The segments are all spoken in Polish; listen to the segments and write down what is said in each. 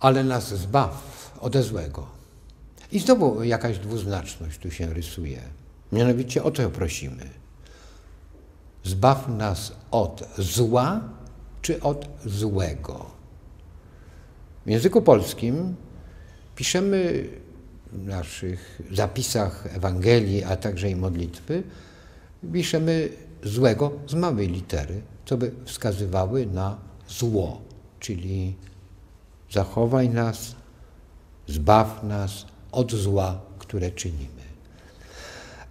ale nas zbaw ode złego. I znowu jakaś dwuznaczność tu się rysuje. Mianowicie o to prosimy. Zbaw nas od zła czy od złego. W języku polskim piszemy w naszych zapisach Ewangelii, a także i modlitwy, piszemy złego z małej litery, co by wskazywały na zło, czyli zachowaj nas, zbaw nas od zła, które czynimy.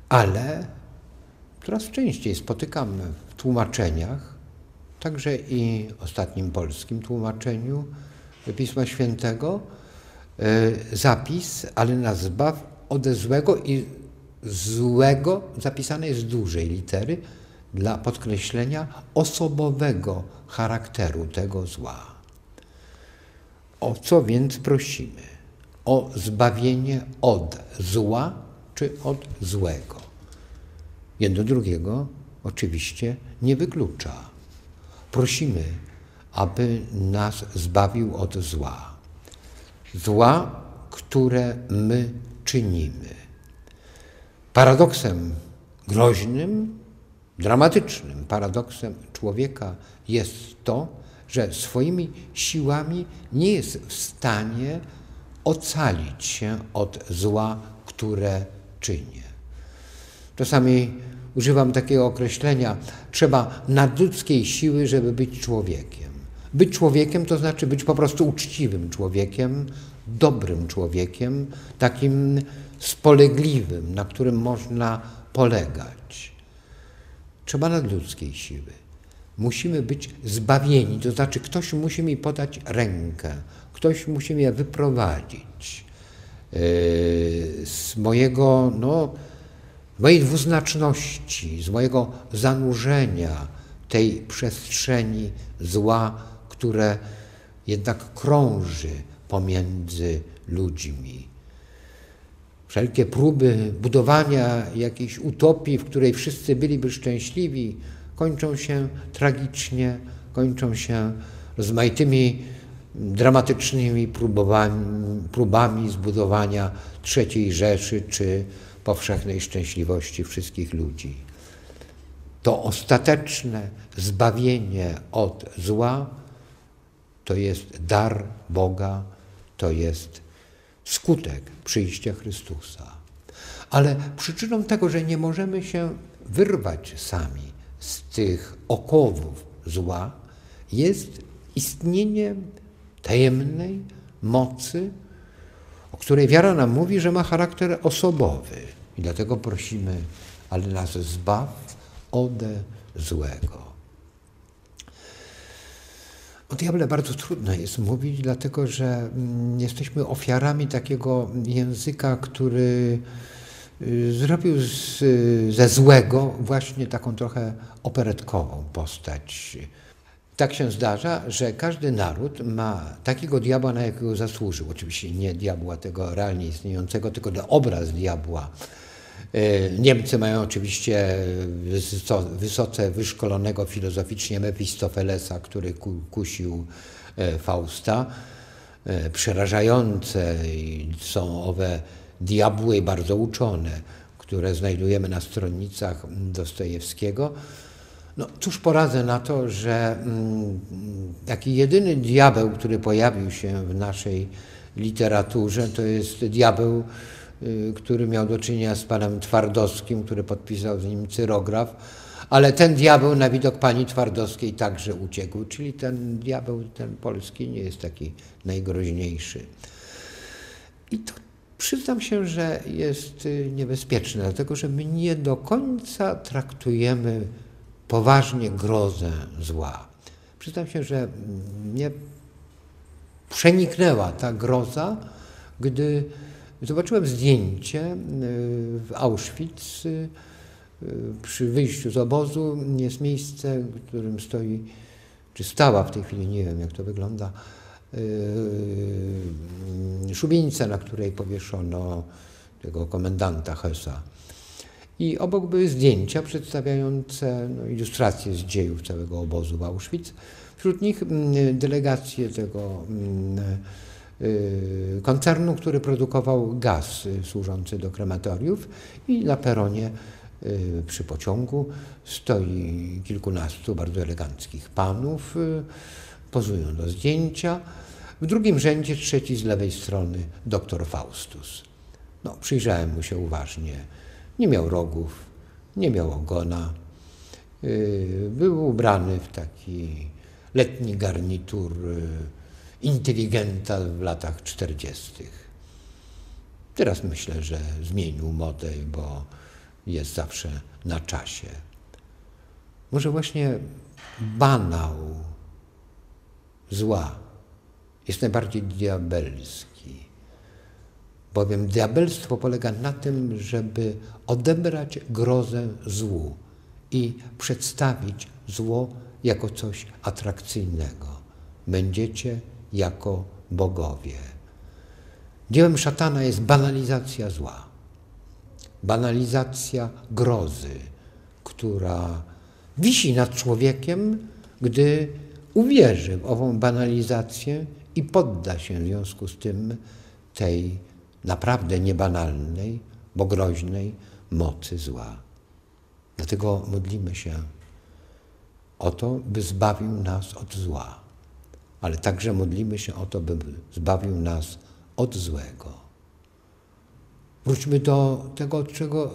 Ale coraz częściej spotykamy w tłumaczeniach, także i ostatnim polskim tłumaczeniu Pisma Świętego, e, zapis, ale nas zbaw ode złego i złego zapisane jest dużej litery dla podkreślenia osobowego charakteru tego zła. O co więc prosimy? O zbawienie od zła czy od złego? Jedno drugiego oczywiście nie wyklucza. Prosimy, aby nas zbawił od zła. Zła, które my czynimy. Paradoksem groźnym, dramatycznym paradoksem człowieka jest to, że swoimi siłami nie jest w stanie ocalić się od zła, które czyni. Czasami używam takiego określenia, trzeba nadludzkiej siły, żeby być człowiekiem. Być człowiekiem to znaczy być po prostu uczciwym człowiekiem, dobrym człowiekiem, takim spolegliwym, na którym można polegać. Trzeba nadludzkiej siły. Musimy być zbawieni, to znaczy ktoś musi mi podać rękę, ktoś musi mnie wyprowadzić yy, z mojego, no, mojej dwuznaczności, z mojego zanurzenia tej przestrzeni zła, które jednak krąży pomiędzy ludźmi. Wszelkie próby budowania jakiejś utopii, w której wszyscy byliby szczęśliwi, kończą się tragicznie, kończą się rozmaitymi dramatycznymi próbami, próbami zbudowania trzeciej Rzeszy czy powszechnej szczęśliwości wszystkich ludzi. To ostateczne zbawienie od zła to jest dar Boga, to jest skutek przyjścia Chrystusa. Ale przyczyną tego, że nie możemy się wyrwać sami z tych okowów zła, jest istnienie tajemnej mocy, o której wiara nam mówi, że ma charakter osobowy. I dlatego prosimy, ale nas zbaw ode złego. O diable bardzo trudno jest mówić, dlatego że mm, jesteśmy ofiarami takiego języka, który zrobił z, ze złego właśnie taką trochę operetkową postać. Tak się zdarza, że każdy naród ma takiego diabła, na jakiego zasłużył. Oczywiście nie diabła tego realnie istniejącego, tylko obraz diabła E, Niemcy mają oczywiście wysoce wyszkolonego filozoficznie Mefistofelesa, który kusił e, Fausta. E, przerażające są owe diabły bardzo uczone, które znajdujemy na stronnicach Dostojewskiego. No cóż poradzę na to, że mm, taki jedyny diabeł, który pojawił się w naszej literaturze, to jest diabeł Y, który miał do czynienia z panem Twardowskim, który podpisał z nim cyrograf, ale ten diabeł na widok pani Twardowskiej także uciekł, czyli ten diabeł, ten polski nie jest taki najgroźniejszy. I to przyznam się, że jest y, niebezpieczne, dlatego że my nie do końca traktujemy poważnie grozę zła. Przyznam się, że mnie przeniknęła ta groza, gdy Zobaczyłem zdjęcie e, w Auschwitz. E, przy wyjściu z obozu jest miejsce, w którym stoi, czy stała w tej chwili, nie wiem jak to wygląda, e, szubienica, na której powieszono tego komendanta Hessa. I obok były zdjęcia przedstawiające no, ilustracje z dziejów całego obozu w Auschwitz. Wśród nich delegacje tego y, koncernu, który produkował gaz y, służący do krematoriów i na peronie y, przy pociągu stoi kilkunastu bardzo eleganckich panów, pozują do zdjęcia. W drugim rzędzie, trzeci z lewej strony, doktor Faustus. No, przyjrzałem mu się uważnie. Nie miał rogów, nie miał ogona. Był ubrany w taki letni garnitur inteligenta w latach 40. Teraz myślę, że zmienił modę, bo jest zawsze na czasie. Może właśnie banał zła jest najbardziej diabelski, bowiem diabelstwo polega na tym, żeby odebrać grozę złu i przedstawić zło jako coś atrakcyjnego. Będziecie jako bogowie. Dziełem szatana jest banalizacja zła, banalizacja grozy, która wisi nad człowiekiem, gdy uwierzy w ową banalizację i podda się w związku z tym tej naprawdę niebanalnej, bo groźnej mocy zła. Dlatego modlimy się o to, by zbawił nas od zła ale także modlimy się o to, by zbawił nas od złego. Wróćmy do tego, od czego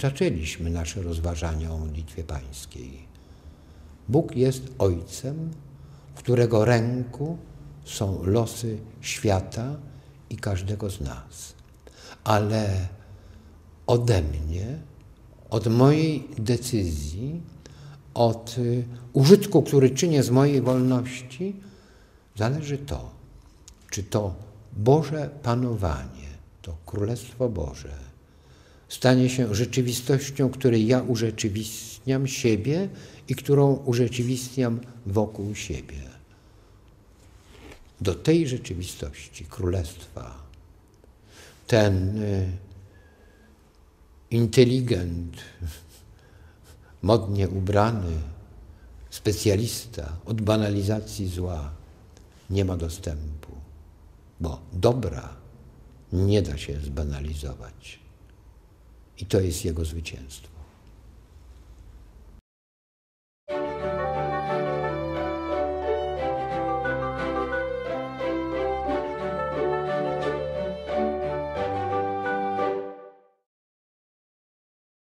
zaczęliśmy nasze rozważania o modlitwie pańskiej. Bóg jest Ojcem, w którego ręku są losy świata i każdego z nas. Ale ode mnie, od mojej decyzji, od użytku, który czynię z mojej wolności, Zależy to, czy to Boże panowanie, to Królestwo Boże, stanie się rzeczywistością, której ja urzeczywistniam siebie i którą urzeczywistniam wokół siebie. Do tej rzeczywistości Królestwa ten y, inteligent, modnie ubrany specjalista od banalizacji zła, nie ma dostępu, bo dobra nie da się zbanalizować. I to jest jego zwycięstwo.